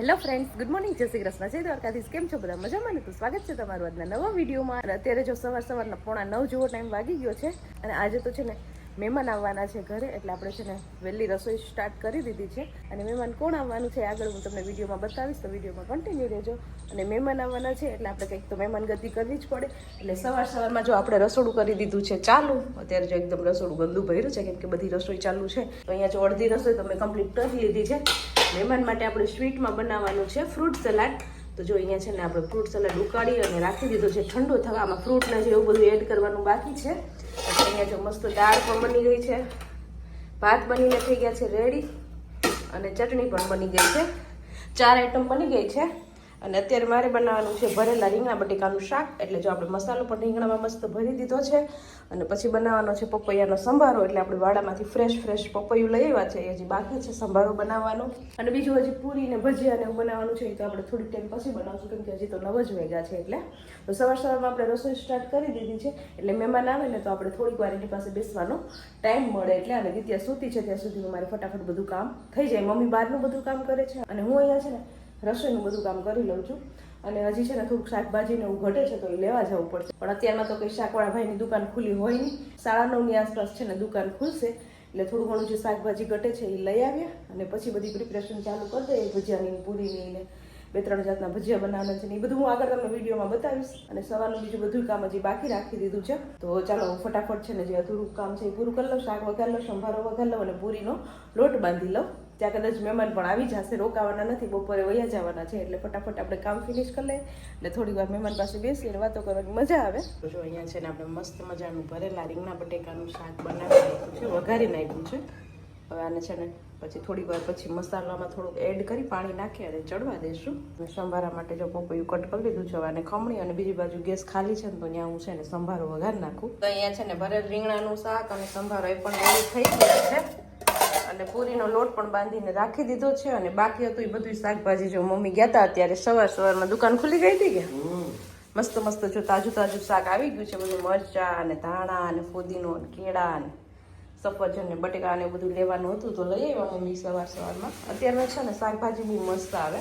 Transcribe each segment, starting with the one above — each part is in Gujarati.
હેલો ફ્રેન્ડ્સ ગુડ મોર્નિંગ જય શ્રી કૃષ્ણ. જય દ્વારકાધીશ. કેમ છો બધા? મજામાં ને? તો સ્વાગત છે તમારું આજના નવા વિડીયોમાં. અત્યારે જો સવાર સવારના પોણા નવ જેવો ટાઈમ વાગી ગયો છે અને આજે તો છે ને મહેમાન આવવાના છે ઘરે, એટલે આપણે છે ને વહેલી રસોઈ સ્ટાર્ટ કરી દીધી છે. અને મહેમાન કોણ આવવાનું છે આગળ હું તમને વિડીયોમાં બતાવીશ. તો વિડીયોમાં કન્ટિન્યુ રહેજો. અને મહેમાન આવવાના છે એટલે આપણે કંઈક તો મહેમાન ગતિ કરવી જ પડે. એટલે સવાર સવારમાં જો આપણે રસોડું કરી દીધું છે ચાલુ, અત્યારે જો એકદમ રસોડું ગંદુ ભર્યું છે, કેમ કે બધી રસોઈ ચાલુ છે. તો અહીંયા જો અડધી રસોઈ તમે કમ્પ્લીટ કરી લીધી છે. મહેમાન માટે આપણે સ્વીટમાં બનાવવાનું છે ફ્રૂટ સલાડ. તો જો અહીંયા છે ને આપણે ફ્રૂટ સલાડ ઉકાળી અને રાખી દીધો છે. ઠંડુ થવામાં ફ્રૂટને ફ્રૂટ જે એવું બધું એડ કરવાનું બાકી છે. અહીંયા જો મસ્ત દાળ પણ બની ગઈ છે. ભાત બનીને થઈ ગયા છે રેડી અને ચટણી પણ બની ગઈ છે. ચાર આઈટમ બની ગઈ છે. અને અત્યારે મારે બનાવવાનું છે ભરેલા રીંગણા બટેકાનું શાક. એટલે જો આપણે મસાલો પણ રીંગણામાં મસ્ત ભરી દીધો છે અને પછી બનાવવાનો છે પપૈયાનો સંભારો. એટલે આપણે વાડામાંથી ફ્રેશ ફ્રેશ પપૈયું લઈ આવ્યા છે. એ હજી બાકી છે સંભારો બનાવવાનો. અને બીજું હજી પૂરી ને ભજીયા ને એવું બનાવવાનું છે. એ તો આપણે થોડીક ટાઈમ પછી બનાવશું, કેમ કે હજી તો નવ જ વેગા છે એટલે. તો સવાર સવારમાં આપણે રસોઈ સ્ટાર્ટ કરી દીધી છે. એટલે મહેમાન આવે ને તો આપણે થોડીક વાર એની પાસે બેસવાનો ટાઈમ મળે એટલે અને ત્યાં સૂતી છે, ત્યાં સુધી મારે ફટાફટ બધું કામ થઈ જાય. મમ્મી બહારનું બધું કામ કરે છે અને હું અહીંયા છે ને રસોઈનું બધું કામ કરી લઉં છું. અને હજી છે ને થોડુંક શાકભાજીને એવું ઘટે છે તો એ લેવા જવું પડશે. પણ અત્યારમાં તો કંઈ શાકવાળા ભાઈની દુકાન ખુલ્લી હોય નહીં. સાડા નવની આસપાસ છે ને દુકાન ખુલશે. એટલે થોડું ઘણું જે શાકભાજી ઘટે છે એ લઈ આવ્યા. અને પછી બધી પ્રિપરેશન ચાલુ કરી દઈએ. ભજીયાની પૂરીની ને બે ત્રણ જાતના ભજીયા બનાવવાના છે ને એ બધું હું આગળ તમને વિડીયોમાં બતાવીશ. અને સવારનું બીજું બધું કામ હજી બાકી રાખી દીધું છે. તો ચાલો ફટાફટ છે ને જે અધૂરું કામ છે એ પૂરું કરી લઉં. શાક વઘાર લઉં, સંભારો વઘાર લઉં અને પૂરીનો લોટ બાંધી લઉં. ત્યાં કદાચ મહેમાન પણ આવી જશે, રોકાવાના નથી, બપોરે વયા જવાના છે, એટલે ફટાફટ આપણે કામ ફિનિશ કરી લઈએ એટલે થોડી વાર મહેમાન પાસે બેસીને વાતો કરવાની મજા આવે. જો અહીંયા છે ને આપણે મસ્ત મજાનું ભરેલા રીંગણા બટેકાનું શાક બનાવી છે વઘારી નાખ્યું છે. હવે આને છે ને પછી થોડી વાર પછી મસાલામાં થોડુંક એડ કરી, પાણી નાખી અને ચડવા દઈશું સંભારા માટે જો પપૈયું કટ કરી લીધું છે અને ખમણી અને બીજી બાજુ ગેસ ખાલી છે ને તો ત્યાં હું છે ને સંભારો વઘાર નાખું. તો અહીંયા છે ને ભરેલ રીંગણાનું શાક અને સંભારો એ પણ થઈ ગયા છે. અને પૂરીનો લોટ પણ બાંધીને રાખી દીધો છે અને બાકી હતું એ બધું શાકભાજી. જો મમ્મી ગયા હતા અત્યારે સવાર સવારમાં દુકાન ખુલી ગઈ હતી કે? મસ્ત મસ્ત જો તાજું તાજું શાક આવી ગયું છે. બધું મરચા અને ધાણા અને ફુદીનો અને કેળા અને સફરજન ને બટેકા ને બધું લેવાનું હતું તો લઈ આવ્યા મમ્મી સવાર સવારમાં. અત્યારમાં છે ને શાકભાજી બહુ મસ્ત આવે.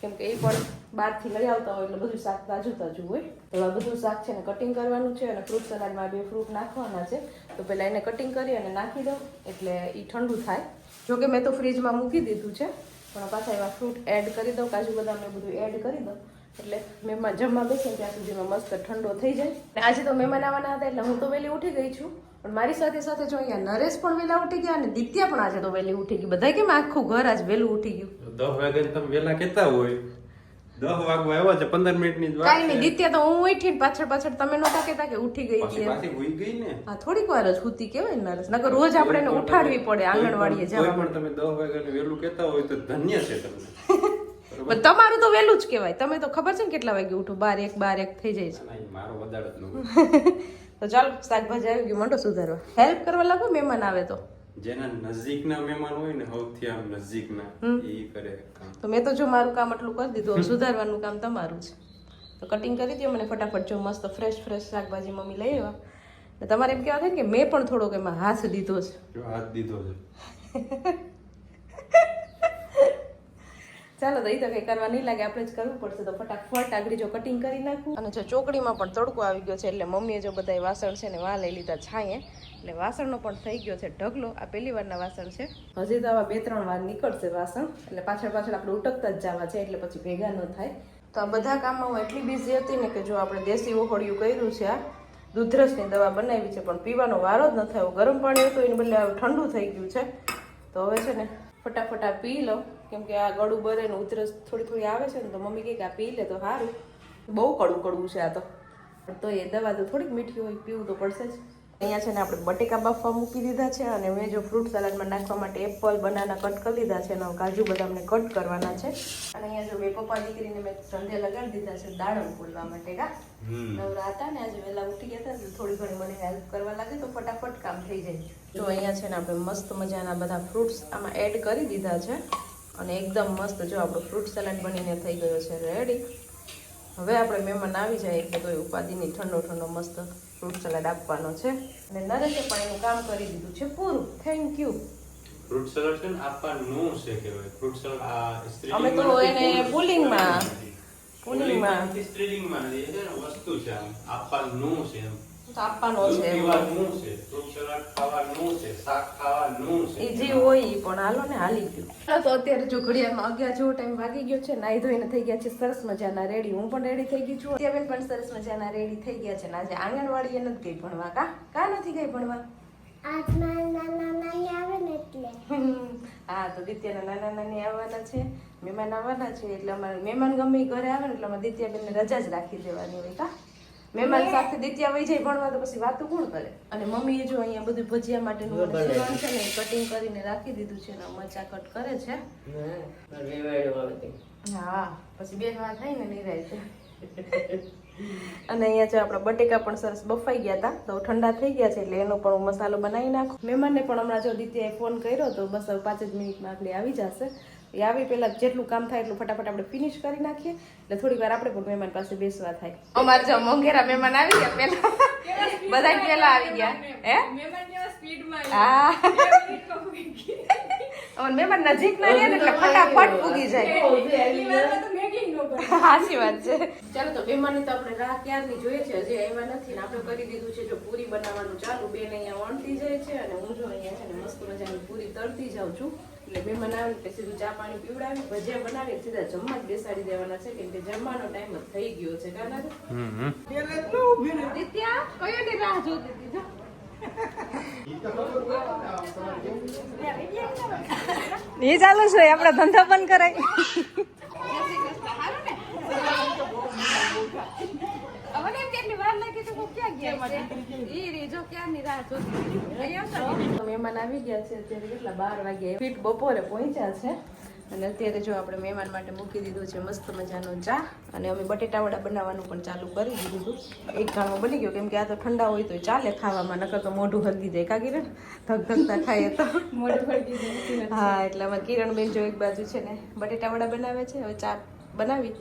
કેમ કે એ પણ બહારથી લઈ આવતા હોય એટલે બધું શાક તાજું તાજું હોય. એવા બધું શાક છે ને કટિંગ કરવાનું છે અને ફ્રૂટ સલાડમાં બે ફ્રૂટ નાખવાના છે. તો પહેલાં એને કટિંગ કરી અને નાખી દઉં એટલે એ ઠંડુ થાય. જોકે મેં તો ફ્રીજમાં મૂકી દીધું છે, પણ પાછા એવા ફ્રૂટ એડ કરી દઉં, કાજુ બદામ ને બધું એડ કરી દઉં. એટલે મહેમાન જમવા બેસે ત્યાં સુધીમાં મસ્ત ઠંડો થઈ જાય. અને આજે તો મહેમાન આવવાના હતા એટલે હું તો વહેલી ઉઠી ગઈ છું. પણ મારી સાથે સાથે જો અહીંયા નરેશ પણ વહેલા ઉઠી ગયા અને દિત્યા પણ આજે તો વહેલી ઉઠી ગઈ. બધા કેમ આખું ઘર આજ વહેલું ઉઠી ગયું? દસ વાગે તમે વેલા કેતા હોય. દસ વાગવા આવ્યા છે પંદર મિનિટની જ વાત કાંઈ નહીં દિત્યા તો હું ઉઠી પાછળ પાછળ તમે નહોતા કેતા કે ઉઠી ગઈ છે પાછી ઉઈ ગઈ ને? હા થોડીક વાર જ હુતી કેવાય ને નરેશ નકર રોજ આપણે એને ઉઠાડવી પડે આંગણવાડીએ કોઈ જવા પણ તમે દસ વાગ્યા વેલું કેતા હોય તો ધન્ય છે તમને. પણ તમારું તો વહેલું જ કહેવાય. તમે તો ખબર છે ને કેટલા વાગે ઉઠો? બાર એક બાર એક થઈ જાય છે. મારો વધારે તો ચાલો શાકભાજી આવી ગયું મંડો સુધારવા. હેલ્પ કરવા લાગો મહેમાન આવે તો. જેના નજીકના મહેમાન હોય ને સૌથી આમ નજીકના એ કરે કામ. તો મેં તો જો મારું કામ આટલું કરી દીધું સુધારવાનું કામ તમારું છે. તો કટિંગ કરી દો મને ફટાફટ જો મસ્ત ફ્રેશ ફ્રેશ શાકભાજી મમ્મી લઈ આવ્યા. તમારે એમ કહેવા થાય કે મેં પણ થોડોક એમાં હાથ દીધો છે. જો હાથ દીધો છે. ચાલો તો એ તો કંઈ કરવા નહીં લાગે આપણે જ કરવું પડશે. તો ફટાફટ આગળ જો કટિંગ કરી નાખું. અને જો ચોકડીમાં પણ તડકો આવી ગયો છે એટલે મમ્મીએ જો બધા વાસણ છે ને વા લઈ લીધા છાંયે. એટલે વાસણનો પણ થઈ ગયો છે ઢગલો. આ પહેલી વારના વાસણ છે. હજી તો આવા બે ત્રણ વાર નીકળશે વાસણ. એટલે પાછળ પાછળ આપણે ઉટકતા જ જવા છે, એટલે પછી ભેગા ન થાય. તો આ બધા કામમાં હું એટલી બિઝી હતી ને કે જો આપણે દેશી ઓહળિયું કર્યું છે આ, દૂધરસની દવા બનાવી છે, પણ પીવાનો વારો જ ન થયો. ગરમ પાણી હતું, એને બદલે ઠંડુ થઈ ગયું છે. તો હવે છે ને ફટાફટ આ પી લો કેમ કે આ ગળું બરે ને ઉધરસ થોડી થોડી આવે છે ને, તો મમ્મી કહે કે આ પી લે તો સારું. બહુ કડવું કડવું છે આ તો. તો એ દવા તો થોડીક મીઠી હોય, પીવું તો પડશે જ. અહીંયા છે ને આપણે બટેકા બાફવા મૂકી દીધા છે અને મેં જો ફ્રૂટ સલાડમાં નાખવા માટે એપલ બનાના કટ કરી દીધા છે અને કાજુ બદામને કટ કરવાના છે. અને અહીંયા જો બે પપ્પા દીકરીને મેં સંધે લગાડી દીધા છે દાડમ ફૂલવા માટે કા? નવરા હતા ને આજે વહેલા ઉઠી ગયા હતા તો થોડી ઘણી મને હેલ્પ કરવા લાગે તો ફટાફટ કામ થઈ જાય. જો અહીંયા છે ને આપણે મસ્ત મજાના બધા ફ્રૂટ્સ આમાં એડ કરી દીધા છે અને એકદમ મસ્ત જો આપણો ફ્રૂટ સલાડ બનીને થઈ ગયો છે. રેડી હવે આપણે મહેમાન આવી જાય એટલે તો એ ઉપાધિની ઠંડો ઠંડો મસ્ત ફ્રૂટ સલાડ આપવાનો છે. અને નરેશે પણ એનું કામ કરી દીધું છે પૂરું. થેન્ક યુ ફ્રૂટ સલાડ છે ને આપવાનું છે કહેવાય. ફ્રૂટ સલાડ આ અમે તો એને પુલિંગમાં પુલિંગમાં. સ્ત્રીલિંગમાં એ વસ્તુ છે આપવાનું છે એમ. આપવાનો છે પીવાનું છે? સલાડ ખાવાનું છે? શાક ખાવાનું છે? એ જે હોય ઈ પણ હાલો ને હાલી ગયું. તો અત્યારે જો ઘડિયાળમાં અગિયાર જેવો ટાઈમ વાગી ગયો છે નાઈ ધોઈને થઈ ગયા છે સરસ મજાના રેડી હું પણ રેડી થઈ ગઈ છું. અત્યારે પણ સરસ મજાના રેડી થઈ ગયા છે. ને આજે આંગણવાડીએ નથી ગઈ ભણવા કા? કા નથી ગઈ ભણવા? આજ મારા નાના નાની આવે ને એટલે. હા તો દિત્યાના નાના નાની આવવાના છે મહેમાન આવવાના છે એટલે અમારે મહેમાન ગમે ઈ ઘરે આવે ને એટલે અમારે દિત્યાબેનને રજા જ રાખી દેવાની હોય કા? મહેમાન સાથે દિત્યા વહી જાય ભણવા તો પછી વાતો કોણ કરે? અને મમ્મીએ જો અહીંયા બધું ભજીયા માટેનું સીવણ છે ને કટિંગ કરીને રાખી દીધું છે ને મરચા કટ કરે છે. હા પછી બે વાર થાય ને નિરાય છે. અને અહીંયા જો આપણા બટેકા પણ સરસ બફાઈ ગયા હતા તો ઠંડા થઈ ગયા છે એટલે એનો પણ મસાલો બનાવી નાખો. મહેમાનને પણ હમણાં જો દિત્યાએ ફોન કર્યો તો બસ પાંચ જ મિનિટમાં આપણે આવી જશે. એ આવી પહેલા જેટલું કામ થાય એટલું ફટાફટ આપણે ફિનિશ કરી નાખીએ. એટલે થોડી વાર આપણે પણ મહેમાન પાસે બેસવા થાય. અમારે જો મોંઘેરા મહેમાન આવી ગયા પહેલા. બધા પહેલા આવી ગયા. હે? હા. મહેમાન નજીક ના રહ્યા એટલે ફટાફટ પૂગી જાય. સાચી વાત છે. ચાલો તો મહેમાનની તો આપણે રાહ ક્યારની જોઈએ છે? આવ્યા નથી આપણે કરી દીધું છે જો પૂરી બનાવવાનું ચાલુ. બેન અહીંયા વણતી જાય છે અને હું જો અહીંયા છે ને મસ્ત મજાની પૂરી તળતી જાઉં છું. એટલે મહેમાન આવે એટલે સીધું ચા પાણી પીવડાવી ભજીયા બનાવી સીધા જમવા જ બેસાડી દેવાના છે કેમ કે જમવાનો ટાઈમ જ થઈ ગયો છે કાના દિત્યા કયો ની રાહ જોતી હતી? જો. એ ચાલુ છે આપડે ધંધો બંધ કરાય અમને એમ કેટલી હું ક્યાં ગયા છે? ઈ રી જો ક્યારની રાહ જોતી હતી. મહેમાન આવી ગયા છે અત્યારે કેટલા? બાર વાગ્યા ફીટ બપોરે પહોંચ્યા છે. અને અત્યારે જો આપણે મહેમાન માટે મૂકી દીધું છે મસ્ત મજાનો ચા. અને અમે બટેટાવડા બનાવવાનું પણ ચાલુ કરી દીધું હતું. એક ગાણું બની ગયો કેમ કે આ તો ઠંડા હોય તો ચાલે ખાવામાં નકર તો મોઢું હલગી જાય. કા કિરણ? ધક ધકતા ખાઈએ તો. હા એટલે અમારે કિરણબેન જો એક બાજુ છે ને બટેટા વડા બનાવે છે. હવે ચા બનાવી.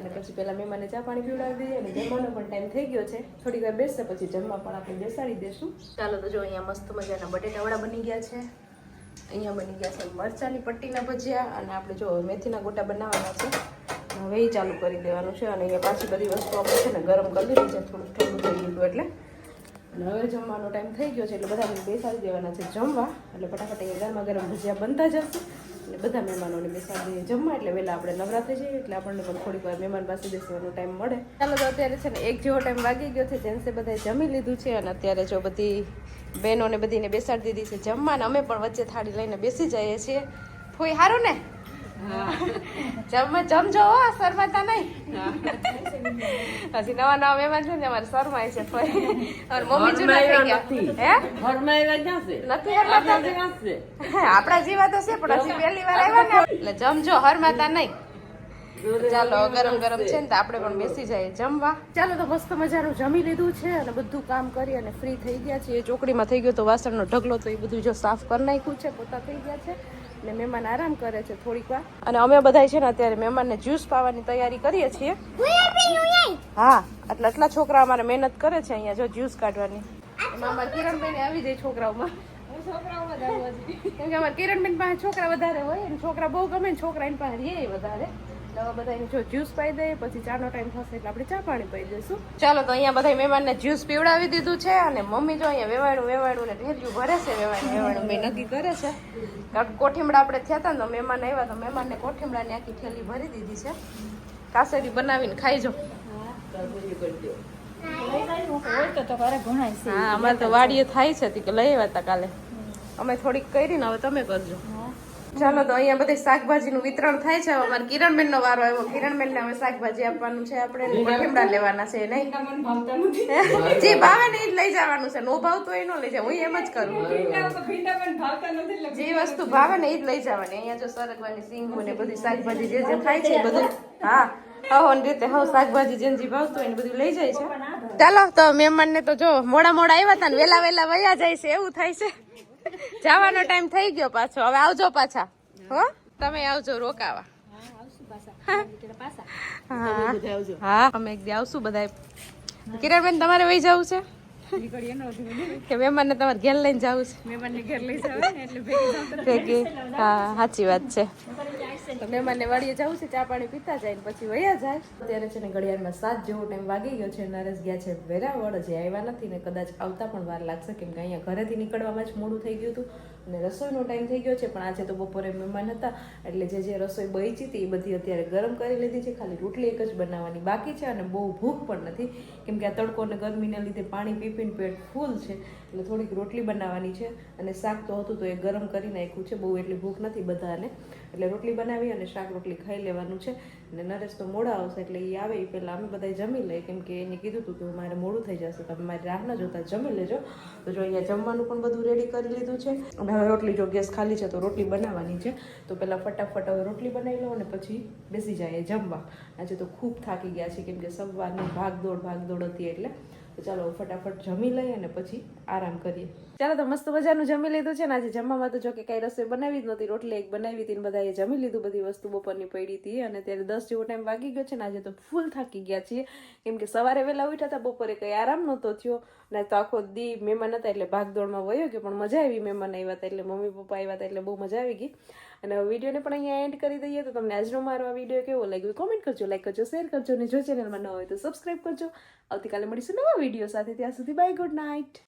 અને પછી પહેલાં મહેમાને ચા પાણી પીવડાવી દઈએ અને જમવાનો પણ ટાઈમ થઈ ગયો છે. થોડીક વાર બેસશે પછી જમવા પણ આપણે બેસાડી દેશું. ચાલો તો જો અહીંયા મસ્ત મજાના બટેટા વડા બની ગયા છે. અહીંયા બની ગયા છે મરચાની પટ્ટીના ભજીયા અને આપણે જો મેથીના ગોટા બનાવવાના છે. હવે ચાલુ કરી દેવાનું છે અને અહીંયા પાછી બધી વસ્તુ આપણે છે ને ગરમ કરી દીધી છે. થોડું ઠંડુ થઈ ગયું એટલે. અને હવે જમવાનો ટાઈમ થઈ ગયો છે એટલે બધાને બેસાડી દેવાના છે જમવા. એટલે ફટાફટ અહીંયા ગરમા ગરમ ભજીયા બનતા જશે. એટલે બધા મહેમાનોને બેસાડી દઈએ. જમવા એટલે વહેલા આપણે નવરા થઈ જઈએ એટલે આપણને પણ થોડીક વાર મહેમાન પાસે બેસવાનો ટાઈમ મળે. ચાલો તો અત્યારે છે ને એક જેવો ટાઈમ વાગી ગયો છે જેન્સે બધાએ જમી લીધું છે અને અત્યારે જો બધી બહેનોને બધીને બેસાડી દીધી છે જમવાને અમે પણ વચ્ચે થાળી લઈને બેસી જઈએ છીએ. ફોઈ સારું ને? જમજો હો શરમાતા નહીં. હજી નવા નવા મહેમાન છે ને અમારે શરમાય છે અમારી મમ્મી જૂના થઈ ગયા. હે? નથી હરમાતા આપણા જેવા તો છે પણ હજી પહેલી વાર આવ્યા ને એટલે જમજો હરમાતા નહીં. ચાલો ગરમ ગરમ છે. ને તો આપણે પણ બેસી જઈએ. જમવા. ચાલો તો મસ્ત મજાનું જમી લીધું છે અને બધું કામ કરી અને ફ્રી થઈ ગયા છે એ ચોકડીમાં થઈ ગયો તો વાસણનો ઢગલો તો એ બધું જો સાફ કરી નાખ્યું છે પોતા થઈ ગયા છે. ને મહેમાન આરામ કરે છે થોડીક વાર. અને અમે બધા છે ને અત્યારે મહેમાનને જ્યુસ પાવાની તૈયારી કરીએ છીએ. હા એટલે એટલા છોકરા અમારે મહેનત કરે છે અહીંયા જો જ્યુસ કાઢવાની. એમાં અમારા કિરણબેન આવી જાય છોકરાઓમાં. કેમ કે અમારે કિરણબેન પાસે છોકરા વધારે હોય અને છોકરા બહુ ગમે છોકરા એની પાસે રહે વધારે. એટલે હવે જો જ્યુસ પાઈ દઈએ, પછી ચાનો ટાઈમ થશે એટલે આપણે ચા પાણી પાઈ દઈશું ચાલો તો અહીંયા બધા મહેમાનને જ્યુસ પીવડાવી દીધું છે અને મમ્મી જો અહીંયા વેવાણું વેવાણું ને ઢેરિયું ભરે છે, વેવાણું નક્કી કરે છે? કારણ કોઠીમડા આપણે થયા હતા ને મહેમાન આવ્યા તો મહેમાનને કોઠીમડાની આખી થેલી ભરી દીધી છે. કાસેરી બનાવીને ખાઈ જો. હા, અમારે તો વાડીએ થાય છે કે લઈ આવ્યા હતા કાલે. અમે થોડીક કરી ને હવે તમે કરજો. ચાલો તો અહીંયા બધી શાકભાજીનું વિતરણ થાય છે. અમારે કિરણબેન નો વારો આવ્યો. કિરણબેન ને હવે શાકભાજી આપવાનું છે. આપણે લીમડા લેવાના છે નહીં? જે ભાવે ને એ લઈ જવાનું છે. નો ભાવતું એ નો લઈ જાય. હું એમ જ કરું. જે વસ્તુ ભાવે ને એ જ લઈ જવાની. અહીંયા જો સરગવાની સિંગુ ને બધી શાકભાજી જે જે થાય છે બધું. હા. હવ રીતે હવ શાકભાજી જેને જે ભાવતું હોય બધું લઈ જાય છે. ચાલો તો મહેમાન ને તો જો મોડા મોડા આવ્યા હતા ને વેલા વેલા વયા જાય છે. એવું થાય છે. જવાનો ટાઈમ થઈ ગયો પાછો. હવે આવજો પાછા. હો. તમે આવજો રોકાવા. હા અમે એક દી આવશું બધા કિરણબેન તમારે વહી જવું છે? કે મહેમાનને તમારે ઘેર લઈને જવું છે? મહેમાનને ઘેર લઈ જાવ એટલે ભેગી. હા સાચી વાત છે. તો મહેમાનને વાડીએ જવું છે, ચા પાણી પીતા જાય ને પછી વયા જાય. અત્યારે છે ને ઘડિયાળમાં સાત જેવો ટાઈમ વાગી ગયો છે, નરેશ ગયા છે વેરાવળ. હજી આવ્યા નથી ને કદાચ આવતા પણ વાર લાગશે કેમ કે અહીંયા ઘરેથી નીકળવામાં જ મોડું થઈ ગયું હતું. અને રસોઈનો ટાઈમ થઈ ગયો છે, પણ આજે તો બપોરે મહેમાન હતા, એટલે જે જે રસોઈ બચી હતી એ બધી અત્યારે ગરમ કરી લીધી છે, ખાલી રોટલી એક જ બનાવવાની બાકી છે અને બહુ ભૂખ પણ નથી. કેમ કે આ તડકો અને ગરમીના લીધે પાણી પીપીને પેટ ફૂલ છે, એટલે થોડીક રોટલી બનાવવાની છે. અને શાક તો હતું તો એ ગરમ કરી નાખ્યું છે, બહુ એટલી ભૂખ નથી બધાને. એટલે રોટલી બનાવી અને શાક રોટલી ખાઈ લેવાનું છે. અને નરેશ તો મોડા આવશે એટલે એ આવે એ પહેલાં અમે બધા જમી લઈએ. કેમ કે એને કીધું હતું કે મારે મોડું થઈ જશે, તમે મારી રાહ ન જોતા, જમી લેજો. તો જો અહીંયા જમવાનું પણ બધું રેડી કરી લીધું છે. અને હવે રોટલી જો ગેસ ખાલી છે, તો રોટલી બનાવવાની છે. તો પહેલાં ફટાફટ હવે રોટલી બનાવી લો અને પછી બેસી જાય જમવા. આજે તો ખૂબ થાકી ગયા છે કેમ કે સવારની ભાગદોડ ભાગદોડ હતી એટલે. ચાલો ફટાફટ જમી લઈએ અને પછી આરામ કરીએ. ચાલો તો મસ્ત મજાનું જમી લીધું છે ને? આજે જમવામાં તો જો કે કાંઈ રસોઈ બનાવી જ નહોતી, રોટલી એક બનાવી હતી ને બધાએ જમી લીધું, બધી વસ્તુ બપોરની પડી હતી અને ત્યારે દસ જેવો ટાઈમ વાગી ગયો છે ને, આજે તો ફૂલ થાકી ગયા છીએ. કેમ કે સવારે વહેલા ઉઠ્યા હતા, બપોરે કંઈ આરામ નહોતો થયો ને તો આખો દી મહેમાન હતા એટલે ભાગદોડમાં વયો ગયો, પણ મજા આવી, મહેમાન આવ્યા હતા એટલે મમ્મી પપ્પા આવ્યા હતા એટલે બહુ મજા આવી ગઈ. અને હવે વિડીયોને પણ અહીંયા એન્ડ કરી દઈએ. તો તમને આજનો મારો આ વીડિયો કેવો લાગ્યો કોમેન્ટ કરજો લાઈક કરજો શેર કરજો અને જો ચેનલમાં ન હોય તો સબસ્ક્રાઈબ કરજો. આવતીકાલે મળીશું નવા વીડિયો સાથે. ત્યાં સુધી બાય ગુડ નાઇટ